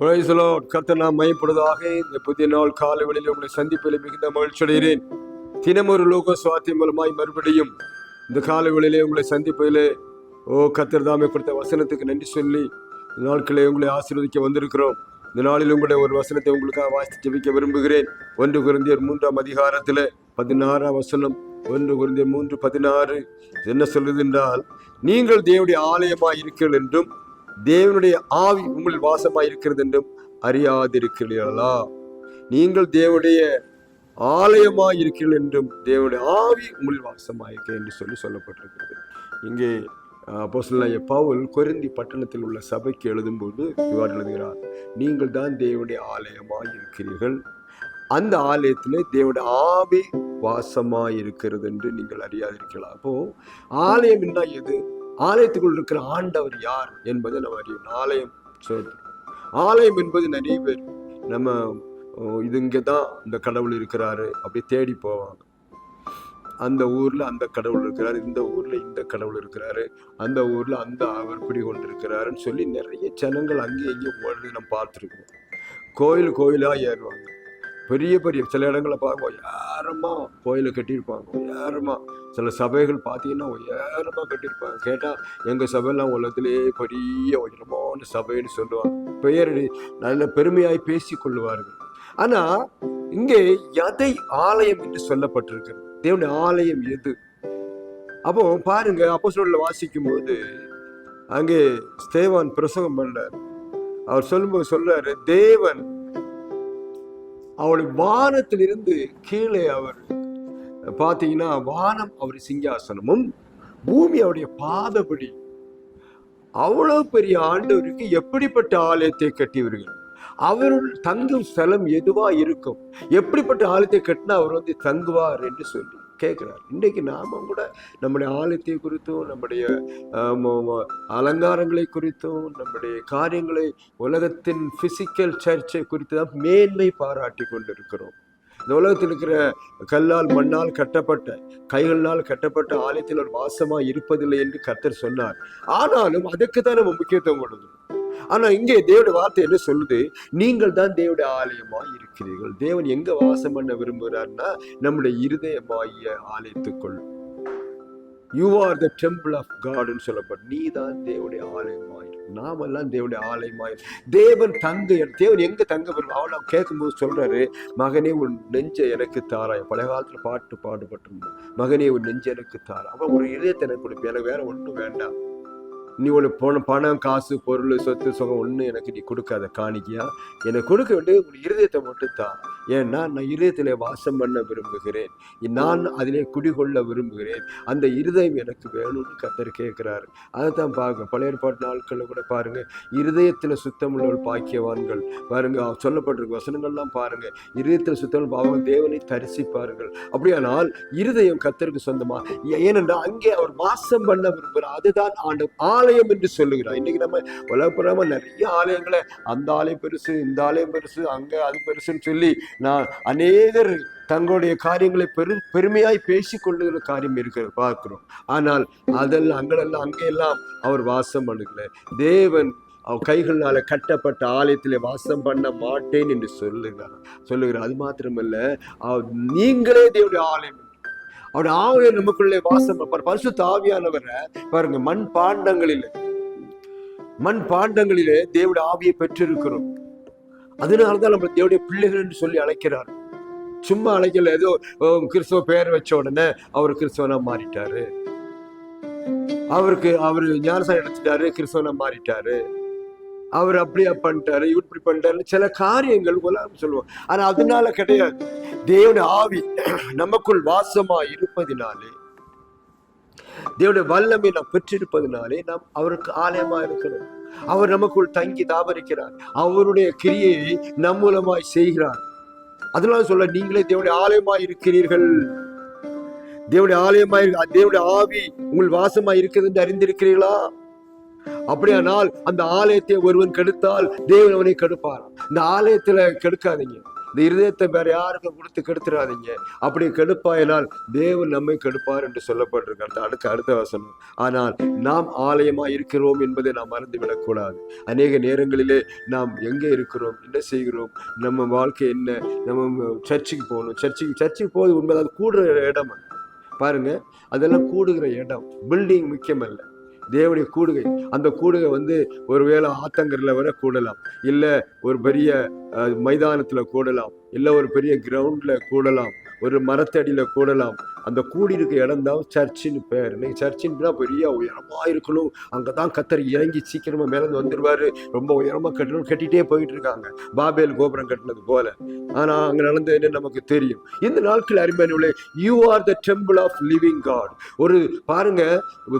பிரைசலோ கர்த்தர் நாம் மையப்படுவதாக இந்த புதிய நாள் காலை வேளையில் உங்களை சந்திப்பில் மிகுந்த மகிழ்ச்சி அடைகிறேன். தினமொரு லோக சுவாத்தியம் மூலமாய் மறுபடியும் இந்த காலை வழியிலே உங்களை சந்திப்பதிலே ஓ கத்தர் தாமே கொடுத்த வசனத்துக்கு நன்றி சொல்லி இந்த நாட்களை உங்களை ஆசீர்வதிக்க வந்திருக்கிறோம். இந்த நாளில் உங்களுடைய ஒரு வசனத்தை உங்களுக்காக வாசித்து ஜெபிக்க விரும்புகிறேன். ஒன்று குருந்தியர் மூன்றாம் அதிகாரத்தில் பதினாறாம் வசனம் ஒன்று குருந்தியர் மூன்று பதினாறு. என்ன சொல்வது என்றால் நீங்கள் தேவடைய ஆலயமாக இருக்கிறீர்கள் என்றும் தேவனுடைய ஆவி உங்கள் வாசமாக இருக்கிறது என்றும் அறியாதிருக்கிறீர்களா? நீங்கள் தேவனுடைய ஆலயமாக இருக்கிறீர்கள் என்றும் தேவனுடைய ஆவி உங்கள் வாசமாக இருக்கிறது என்று சொல்லி சொல்லப்பட்டிருக்கிறது. இங்கே அப்போஸ்தலனாகிய பவுல் கொரிந்தி பட்டணத்தில் உள்ள சபைக்கு எழுதும்போது இவ்வாறு எழுதுகிறார். நீங்கள் தான் தேவனுடைய ஆலயமாக இருக்கிறீர்கள் அந்த ஆலயத்தில் தேவனுடைய ஆவி வாசமாக இருக்கிறது என்று நீங்கள் அறியாதிருக்கலாம் அப்போது ஆலயம் என்ன எது ஆலயத்துக்குள் இருக்கிற ஆண்டவர் யார் என்பதை நம்ம அறியும் ஆலயம் சொல்றது. ஆலயம் என்பது நிறைய பேர் நம்ம இது இங்கே தான் இந்த கடவுள் இருக்கிறாரு அப்படி தேடி போவாங்க. அந்த ஊரில் அந்த கடவுள் இருக்கிறார் இந்த ஊரில் இந்த கடவுள் இருக்கிறாரு அந்த ஊரில் அந்த அவர் குடி இருக்கிறாருன்னு சொல்லி நிறைய ஜனங்கள் அங்கேயும் இங்கேயும் ஓடுறது நம்ம பார்த்துருக்கோம். கோயில் கோயிலாக ஏறுவாங்க. பெரிய பெரிய சில இடங்களை பார்க்க உயரமா கோயிலை கட்டியிருப்பாங்க உயரமாக சில சபைகள் பார்த்தீங்கன்னா உயரமாக கட்டியிருப்பாங்க. கேட்டால் எங்கள் சபையெல்லாம் உலகத்திலேயே பெரிய உயரமான சபைன்னு சொல்லுவாங்க. பெயரடி நல்ல பெருமையாய் பேசி கொள்வார்கள் ஆனால் இங்கே எதை ஆலயம் என்று சொல்லப்பட்டிருக்கிறது? தேவனுடைய ஆலயம் எது? அப்போ பாருங்க அப்போ வாசிக்கும் போது அங்கே ஸ்தேவான் பிரசங்கம் பண்ணார். அவர் சொல்லும்போது சொல்றாரு தேவன் அவளுடைய வானத்திலிருந்து கீழே அவர் பார்த்தீங்கன்னா வானம் அவர் சிங்காசனமும் பூமி அவருடைய பாதபடி. அவ்வளோ பெரிய ஆண்டவருக்கு எப்படிப்பட்ட ஆலயத்தை கட்டியவர்கள்? அவருள் தங்கும் ஸ்தலம் எதுவா இருக்கும்? எப்படிப்பட்ட ஆலயத்தை கட்டினா அவர் வந்து தங்குவார் என்று சொல்லி. கேட்குறார். இன்றைக்கு நாம கூட நம்முடைய ஆலயத்தை குறித்தும் நம்முடைய அலங்காரங்களை குறித்தும் நம்முடைய காரியங்களை உலகத்தின் ஃபிசிக்கல் சர்ச்சை குறித்து தான் மேன்மை பாராட்டி கொண்டிருக்கிறோம். இந்த உலகத்தில் இருக்கிற கல்லால் மண்ணால் கட்டப்பட்ட கைகளால் கட்டப்பட்ட ஆலயத்தில் ஒரு வாசமாக இருப்பதில்லை என்று கர்த்தர் சொன்னார். ஆனாலும் அதுக்கு தான் நம்ம முக்கியத்துவம் கொடுக்கணும். ஆனா இங்கே தேவனுடைய வார்த்தை என்ன சொல்லுது? நீங்கள் தான் தேவனுடைய ஆலயமா இருக்கிறீர்கள். தேவன் எங்க வாசம் பண்ண விரும்புகிறார்னா நம்முடைய இருதயமாகிய ஆலயத்துக்குள். You are the temple of காட்னு சொல்லப்படும். நீ தான் தேவனுடைய ஆலயமாய். நாமெல்லாம் தேவனுடைய ஆலயமாய். தேவன் தங்க தேவன் எங்க தங்க விரும்ப அவளை கேட்கும்போது சொல்றாரு மகனே உன் நெஞ்ச எனக்கு தாராய் பழைய காலத்துல பாட்டு பாடுபட்டிருந்தோம் மகனே உன் நெஞ்ச எனக்கு தாரா. அவன் ஒரு இதயத்தை எனக்கு கொடுப்பேன். எனக்கு வேற ஒன்றும் வேண்டாம். நீ ஒரு போன பணம் காசு பொருள் சொத்து சுகம் ஒன்று எனக்கு நீ கொடுக்காத காணிக்கையா? எனக்கு கொடுக்க வேண்டிய உங்கள் இருதயத்தை மட்டும் தான் ஏன்னா நான் இருதயத்திலே வாசம் பண்ண விரும்புகிறேன். நான் அதிலே குடிகொள்ள விரும்புகிறேன். அந்த இருதயம் எனக்கு வேணும்னு கத்தர் கேட்குறாரு. அதை தான் பாருங்க பழைய ஏற்பாட்டு நாட்களில் கூட பாருங்க. இருதயத்தில் சுத்தமுள்ளவள் பாக்கியவான்கள். பாருங்க சொல்லப்பட்டிருக்க வசனங்கள்லாம் பாருங்க. இருதயத்தில் சுத்தம் அவங்க தேவனை தரிசிப்பார்கள். அப்படியானால் இருதயம் கத்தருக்கு சொந்தமா? ஏனென்றால் அங்கே அவர் வாசம் பண்ண விரும்புகிறார். அதுதான் ஆண்டு ஆலயம் என்று சொல்லுகிறார். இன்னைக்கு நம்ம உலகப்புறமா நிறைய ஆலயங்களை அந்த ஆலயம் பெருசு இந்த ஆலயம் பெருசு அங்க அது பெருசுன்னு சொல்லி நான் அநேகர் தங்களுடைய காரியங்களை பெரு பெருமையாய் பேசி கொள்ளுகிற காரியம் இருக்கிறது பார்க்கிறோம். ஆனால் அதெல்லாம் அங்கெல்லாம் அங்கெல்லாம் அவர் வாசம் பண்ணுகல தேவன் அவர் கைகளால கட்டப்பட்ட ஆலயத்திலே வாசம் பண்ண மாட்டேன் என்று சொல்லுகிறார். சொல்லுகிறார். அது மாத்திரமல்ல அவர் நீங்களே தேவடைய ஆலயம் அவருடைய ஆவியை நமக்குள்ளே வாசம் பரிசு தாவியானவரை ஆவியானவரை பாருங்க மண் பாண்டங்களில் மண் பாண்டங்களிலே தேவடைய ஆவியை பெற்றிருக்கிறோம். அதனாலதான் நம்ம தேவடைய பிள்ளைகள் என்று சொல்லி அழைக்கிறார். சும்மா அழைக்கல ஏதோ கிறிஸ்தவ கிறிஸ்துவ பெயர் வச்ச உடனே அவர் கிறிஸ்தவனா மாறிட்டாரு. அவருக்கு அவர் ஞானசாரம் எடுத்துட்டாரு கிறிஸ்தவனா மாறிட்டாரு. அவர் அப்படியா பண்ணிட்டாரு இவர் இப்படி பண்ணிட்டாரு சில காரியங்கள் உலகம் சொல்லுவோம் ஆனா அதனால கிடையாது. தேவனுடைய ஆவி நமக்குள் வாசமா இருப்பதினாலே தேவனுடைய வல்லமை நாம் பெற்றிருப்பதினாலே நாம் அவருக்கு ஆலயமா இருக்கிறோம். அவர் நமக்குள் தங்கி தாபரிக்கிறார். அவருடைய கிரியையை நம் மூலமாய் செய்கிறார். அதனால சொல்ல நீங்களே தேவனுடைய ஆலயமாய் இருக்கிறீர்கள். தேவனுடைய ஆலயமாய் இருக்கு- தேவனுடைய ஆவி உங்கள் வாசமாய் இருக்கிறது என்று அறிந்திருக்கிறீர்களா? அப்படியானால் அந்த ஆலயத்தை ஒருவன் கெடுத்தால் தேவன் அவனை கெடுப்பார். இந்த ஆலயத்துல கெடுக்காதீங்க. இந்த இருதயத்தை வேற யாருக்கும் கொடுத்து கெடுத்துடாதீங்க அப்படி கெடுப்பாயினால் தேவன் நம்மை கெடுப்பார் என்று சொல்லப்பட்டிருக்கு. அடுத்த அடுத்த வசனம். ஆனால் நாம் ஆலயமா இருக்கிறோம் என்பதை நாம் மறந்து விடக்கூடாது அநேக நேரங்களிலே நாம் எங்கே இருக்கிறோம்? என்ன செய்கிறோம்? நம்ம வாழ்க்கை என்ன? நம்ம சர்ச்சுக்கு போகணும். சர்ச்சுக்கு சர்ச்சுக்கு போகிறது உண்மை அது கூடுற இடம் பாருங்க அதெல்லாம் கூடுகிற இடம். பில்டிங் முக்கியமல்ல. தேவனுடைய கூடுகை. அந்த கூடுகை வந்து ஒருவேளை ஆத்தங்கரில் வர கூடலாம். இல்லை ஒரு பெரிய அஹ், மைதானத்துல கூடலாம். இல்லை ஒரு பெரிய கிரவுண்ட்ல கூடலாம். ஒரு மரத்தடியில கூடலாம். அந்த கூடியிருக்க இடம் தான் சர்ச்சின்னு பேர். இன்னைக்கு சர்ச்சின்னா பெரிய உயரமாக இருக்கணும். அங்கே தான் கத்தர் இறங்கி சீக்கிரமாக மேலேருந்து வந்துடுவார் ரொம்ப உயரமாக கட்டணும். கட்டிட்டே போயிட்டு இருக்காங்க பாபேல் கோபுரம் கட்டினது போல. ஆனால் அங்கே நடந்தது என்ன நமக்கு தெரியும்? இந்த நாட்கள் அருமையானவர்களே you are the temple of living God ஒரு பாருங்க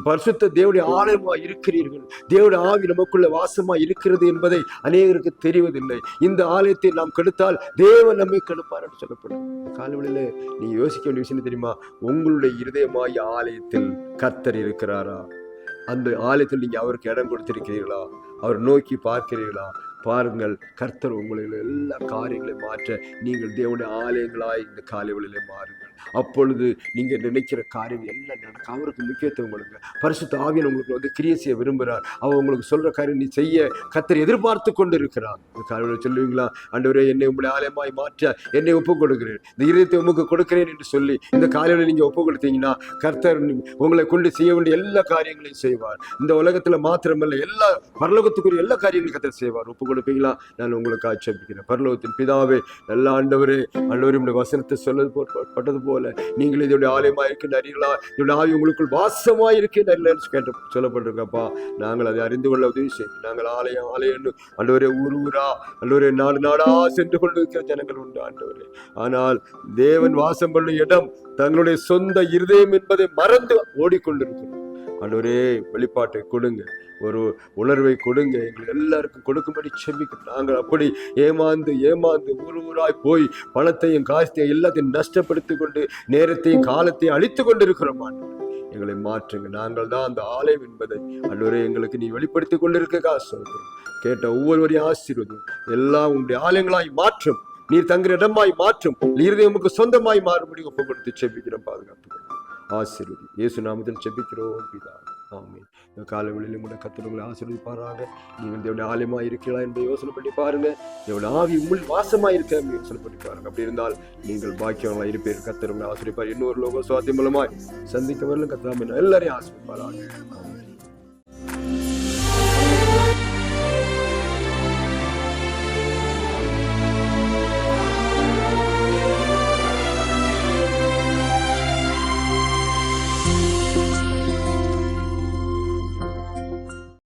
பரிசுத்த தேவடைய ஆலயமாக இருக்கிறீர்கள். தேவடைய ஆவி நமக்குள்ள வாசமாக இருக்கிறது என்பதை அநேகருக்கு தெரிவதில்லை. இந்த ஆலயத்தை நாம் கெடுத்தால் தேவன் நம்மை கெடுப்பார் என்று சொல்லப்படும். காலவெளியில் நீங்கள் யோசிக்க வேண்டிய விஷயம் தெரியுமா? உங்களுடைய இருதயமாய் ஆலயத்தில் கர்த்தர் இருக்கிறாரா? அந்த ஆலயத்தில் நீங்க அவருக்கு இடம் கொடுத்திருக்கிறீர்களா? அவர் நோக்கி பார்க்கிறீர்களா? பாருங்கள் கர்த்தர் உங்களில் எல்லா காரியங்களையும் மாற்ற நீங்கள் தேவனுடைய ஆலயங்களாய் இந்த காலைவெளியிலே மாறுங்கள். அப்பொழுது நீங்க நினைக்கிற காரியம் எல்லாம் நடக்கும். அவருக்கு முக்கியத்துவம் கொடுங்க. பரிசுத்த ஆவியன் உங்களுக்கு வந்து கிரியை செய்ய விரும்புகிறார். அவர் உங்களுக்கு சொல்ற காரியம் நீ செய்ய கர்த்தர் எதிர்பார்த்து கொண்டு இருக்கிறார் இந்த சொல்லுவீங்களா? அண்டவரே என்னை உங்களுடைய ஆலயமாய் மாற்ற என்னை ஒப்பு கொடுக்கிறேன் இந்த இருதயத்தை உங்களுக்கு கொடுக்கிறேன் என்று சொல்லி இந்த காலையில் நீங்க ஒப்பு கொடுத்தீங்கன்னா கர்த்தர் உங்களை கொண்டு செய்ய வேண்டிய எல்லா காரியங்களையும் செய்வார். இந்த உலகத்துல மாத்திரமல்ல எல்லா பரலோகத்துக்குரிய எல்லா காரியங்களையும் கத்தர் செய்வார். ஒப்பு கொடுப்பீங்களா நான் உங்களுக்கு ஆட்சேபிக்கிறேன். பரலோகத்தின் பிதாவே நல்ல ஆண்டவரே ஆண்டவரே உங்களுடைய வசனத்தை சொல்லது பட்டது போல. நீங்கள் இதோடைய ஆலயமா இருக்கின்றீர்களா? இதோட ஆவி உங்களுக்குள் வாசமா இருக்கின்றீர்கள் கேட்டு சொல்லப்பட்டிருக்கப்பா. நாங்கள் அதை அறிந்து கொள்ள உதவி செய்யும் நாங்கள் ஆலயம் ஆலயம் அல்லவரே ஊர் ஊரா அல்லவரே நாடு நாடா சென்று கொண்டிருக்கிற ஜனங்கள் உண்டு ஆண்டவரே. ஆனால் தேவன் வாசம் பண்ணும் இடம் தங்களுடைய சொந்த இருதயம் என்பதை மறந்து ஓடிக்கொண்டிருக்கிறோம் ஆண்டவரே வெளிப்பாட்டை கொடுங்க. ஒரு உணர்வை கொடுங்க. எங்கள் எல்லாருக்கும் கொடுக்கும்படி செபிக்கும் நாங்கள் அப்படி ஏமாந்து ஏமாந்து ஊர் ஊராய் போய் பணத்தையும் காசத்தையும் எல்லாத்தையும் நஷ்டப்படுத்தி கொண்டு நேரத்தையும் காலத்தையும் அழித்து கொண்டு இருக்கிறோம் எங்களை மாற்றுங்க. நாங்கள் தான் அந்த ஆலயம் என்பதை அன்றுவரே எங்களுக்கு நீ வெளிப்படுத்தி கொண்டிருக்க காசு கேட்ட ஒவ்வொருவரையும் ஆசீர்வதும் எல்லாம் உங்களுடைய ஆலயங்களாய் மாற்றும். நீர் தங்குற இடமாய் மாற்றும். நீர் உமக்கு சொந்தமாய் மாறுபடி ஒப்பு கொடுத்து செபிக்கிறோம் பாதுகாப்பு ஆசீர்வதி. இயேசு நாமத்தில் செபிக்கிறோம் பிதா ஆமென். இந்த காலவெளியில் கூட கத்திரங்களை ஆசீர்வதிப்பாராக. நீங்கள் தேவனுடைய ஆலயமாக இருக்கிறீர்களா என்பதை யோசனை பண்ணி பாருங்க. தேவனுடைய ஆவி உள் வாசமாக இருக்க யோசனை பண்ணி பாருங்க. அப்படி இருந்தால் நீங்கள் பாக்கியவங்களா இருப்பீர்கள். கத்திரங்களை ஆசிரியப்பார் இன்னொரு லோக சுவாத்தியம் மூலமாய் சந்திக்க வரலும் கத்திராம எல்லாரையும் ஆசிரியப்பாராக